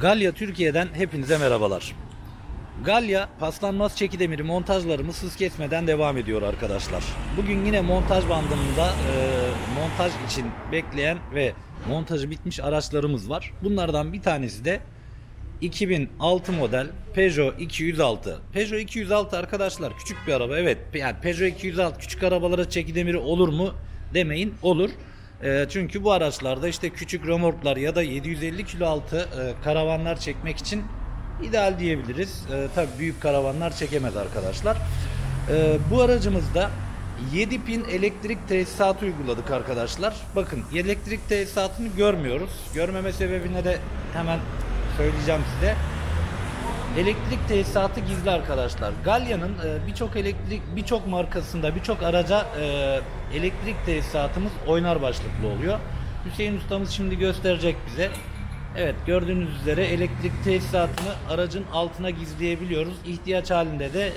Galya Türkiye'den hepinize merhabalar. Galya paslanmaz çekidemiri montajlarımız hız kesmeden devam ediyor arkadaşlar. Bugün yine montaj bandında e, montaj için bekleyen ve montajı bitmiş araçlarımız var. Bunlardan bir tanesi de 2006 model Peugeot 206. Peugeot 206 arkadaşlar küçük bir araba. Evet yani Peugeot 206 küçük arabalara çekidemiri olur mu demeyin olur. E, çünkü bu araçlarda işte küçük remorklar ya da 750 kilo altı e, karavanlar çekmek için ideal diyebiliriz. E, tabii büyük karavanlar çekemez arkadaşlar. E, bu aracımızda 7 pin elektrik tesisatı uyguladık arkadaşlar. Bakın elektrik tesisatını görmüyoruz. Görmeme sebebine de hemen söyleyeceğim size. Elektrik tesisatı gizli arkadaşlar. Galya'nın e, birçok elektrik birçok markasında birçok araca e, elektrik tesisatımız oynar başlıklı oluyor. Hüseyin ustamız şimdi gösterecek bize. Evet gördüğünüz üzere elektrik tesisatını aracın altına gizleyebiliyoruz. İhtiyaç halinde de e,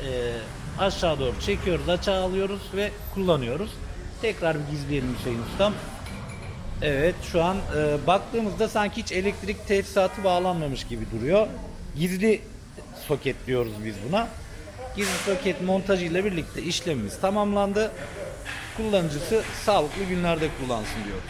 aşağı doğru çekiyoruz, açığa alıyoruz ve kullanıyoruz. Tekrar bir gizleyelim Hüseyin ustam. Evet şu an e, baktığımızda sanki hiç elektrik tesisatı bağlanmamış gibi duruyor. Gizli soket diyoruz biz buna. Gizli soket montajıyla birlikte işlemimiz tamamlandı. Kullanıcısı sağlıklı günlerde kullansın diyoruz.